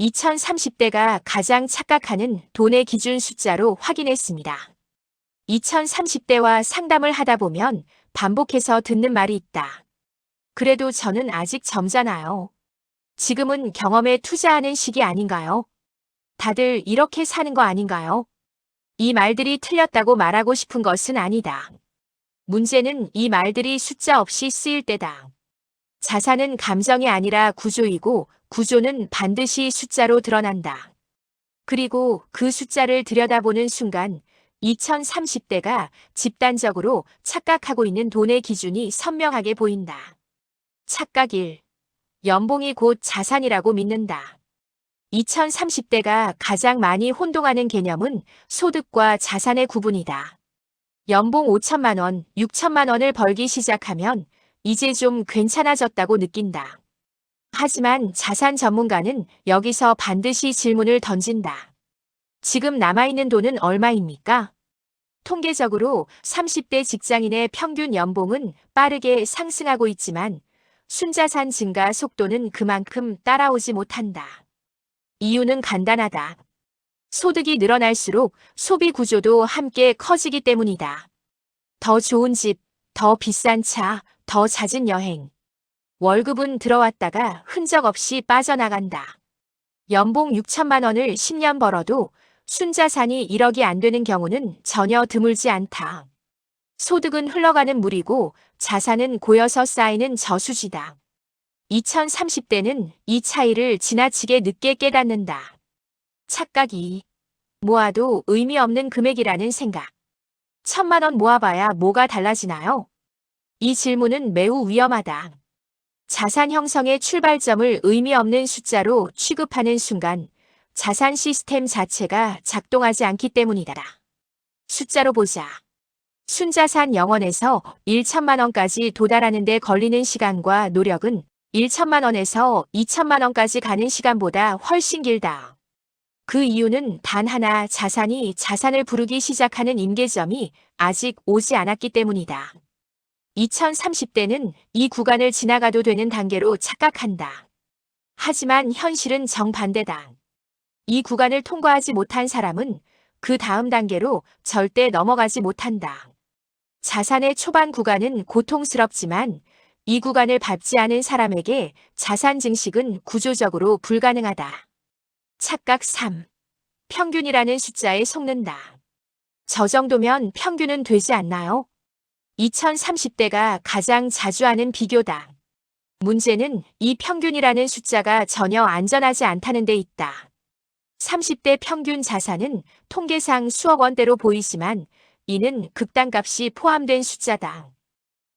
2030대가 가장 착각하는 돈의 기준 숫자로 확인했습니다. 2030대와 상담을 하다 보면 반복해서 듣는 말이 있다. 그래도 저는 아직 젊잖아요. 지금은 경험에 투자하는 시기 아닌가요? 다들 이렇게 사는 거 아닌가요? 이 말들이 틀렸다고 말하고 싶은 것은 아니다. 문제는 이 말들이 숫자 없이 쓰일 때다. 자산은 감정이 아니라 구조이고 구조는 반드시 숫자로 드러난다. 그리고 그 숫자를 들여다보는 순간 2030대가 집단적으로 착각하고 있는 돈의 기준이 선명하게 보인다. 착각 1. 연봉이 곧 자산이라고 믿는다. 2030대가 가장 많이 혼동하는 개념은 소득과 자산의 구분이다. 연봉 5천만 원, 6천만 원을 벌기 시작하면 이제 좀 괜찮아졌다고 느낀다. 하지만 자산 전문가는 여기서 반드시 질문을 던진다. 지금 남아있는 돈은 얼마입니까? 통계적으로 30대 직장인의 평균 연봉은 빠르게 상승하고 있지만 순자산 증가 속도는 그만큼 따라오지 못한다. 이유는 간단하다. 소득이 늘어날수록 소비 구조도 함께 커지기 때문이다. 더 좋은 집, 더 비싼 차, 더 잦은 여행. 월급은 들어왔다가 흔적 없이 빠져나간다. 연봉 6천만 원을 10년 벌어도 순자산이 1억이 안 되는 경우는 전혀 드물지 않다. 소득은 흘러가는 물이고 자산은 고여서 쌓이는 저수지다. 2030대는 이 차이를 지나치게 늦게 깨닫는다. 착각이 모아도 의미 없는 금액이라는 생각. 천만 원 모아봐야 뭐가 달라지나요? 이 질문은 매우 위험하다. 자산 형성의 출발점을 의미 없는 숫자로 취급하는 순간 자산 시스템 자체가 작동하지 않기 때문이다. 숫자로 보자. 순자산 영원에서 1천만 원까지 도달하는 데 걸리는 시간과 노력은 1천만 원에서 2천만 원까지 가는 시간보다 훨씬 길다. 그 이유는 단 하나 자산이 자산을 부르기 시작하는 임계점이 아직 오지 않았기 때문이다. 2030대는 이 구간을 지나가도 되는 단계로 착각한다. 하지만 현실은 정반대다. 이 구간을 통과하지 못한 사람은 그 다음 단계로 절대 넘어가지 못한다. 자산의 초반 구간은 고통스럽지만 이 구간을 밟지 않은 사람에게 자산 증식은 구조적으로 불가능하다. 착각 3. 평균이라는 숫자에 속는다. 저 정도면 평균은 되지 않나요? 2030대가 가장 자주 하는 비교다. 문제는 이 평균이라는 숫자가 전혀 안전하지 않다는 데 있다. 30대 평균 자산은 통계상 수억 원대로 보이지만 이는 극단값이 포함된 숫자다.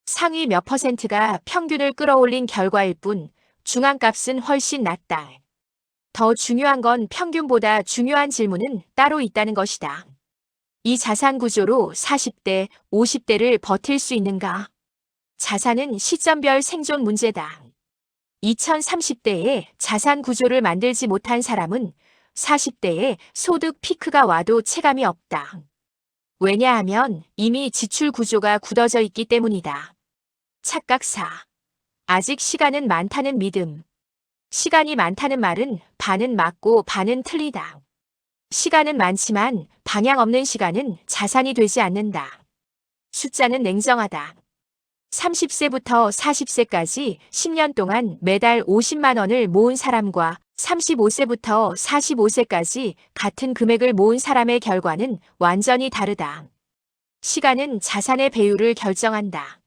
상위 몇 퍼센트가 평균을 끌어올린 결과일 뿐 중앙값은 훨씬 낮다. 더 중요한 건 평균보다 중요한 질문은 따로 있다는 것이다. 이 자산 구조로 40대, 50대를 버틸 수 있는가? 자산은 시점별 생존 문제다. 2030대에 자산 구조를 만들지 못한 사람은 40대에 소득 피크가 와도 체감이 없다. 왜냐하면 이미 지출 구조가 굳어져 있기 때문이다. 착각 4. 아직 시간은 많다는 믿음. 시간이 많다는 말은 반은 맞고 반은 틀리다. 시간은 많지만 방향 없는 시간은 자산이 되지 않는다. 숫자는 냉정하다. 30세부터 40세까지 10년 동안 매달 50만 원을 모은 사람과 35세부터 45세까지 같은 금액을 모은 사람의 결과는 완전히 다르다. 시간은 자산의 배율을 결정한다.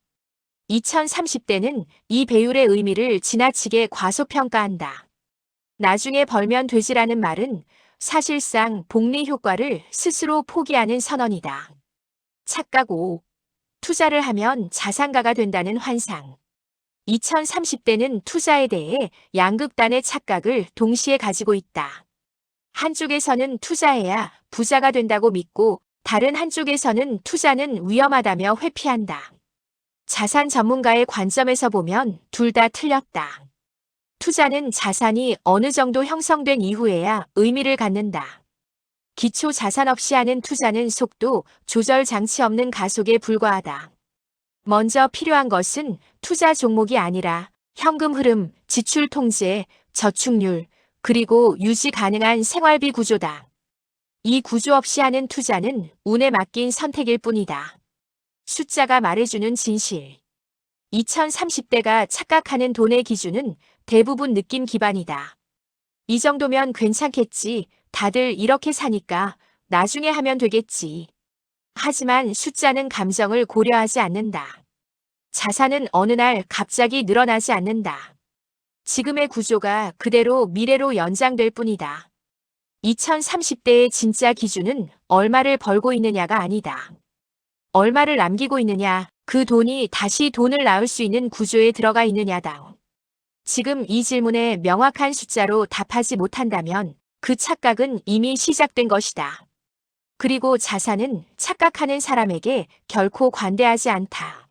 2030대는 이 배율의 의미를 지나치게 과소평가한다. 나중에 벌면 되지라는 말은 사실상 복리 효과를 스스로 포기하는 선언이다. 착각 5. 투자를 하면 자산가가 된다는 환상. 2030대는 투자에 대해 양극단의 착각을 동시에 가지고 있다. 한쪽에서는 투자해야 부자가 된다고 믿고 다른 한쪽에서는 투자는 위험하다며 회피한다. 자산 전문가의 관점에서 보면 둘 다 틀렸다. 투자는 자산이 어느 정도 형성된 이후에야 의미를 갖는다. 기초 자산 없이 하는 투자는 속도, 조절 장치 없는 가속에 불과하다. 먼저 필요한 것은 투자 종목이 아니라 현금 흐름, 지출 통제, 저축률, 그리고 유지 가능한 생활비 구조다. 이 구조 없이 하는 투자는 운에 맡긴 선택일 뿐이다. 숫자가 말해주는 진실. 2030대가 착각하는 돈의 기준은 대부분 느낌 기반이다. 이 정도면 괜찮겠지. 다들 이렇게 사니까 나중에 하면 되겠지. 하지만 숫자는 감정을 고려하지 않는다. 자산은 어느 날 갑자기 늘어나지 않는다. 지금의 구조가 그대로 미래로 연장될 뿐이다. 2030대의 진짜 기준은 얼마를 벌고 있느냐가 아니다. 얼마를 남기고 있느냐, 그 돈이 다시 돈을 낳을 수 있는 구조에 들어가 있느냐다. 지금 이 질문에 명확한 숫자로 답하지 못한다면 그 착각은 이미 시작된 것이다. 그리고 자산은 착각하는 사람에게 결코 관대하지 않다.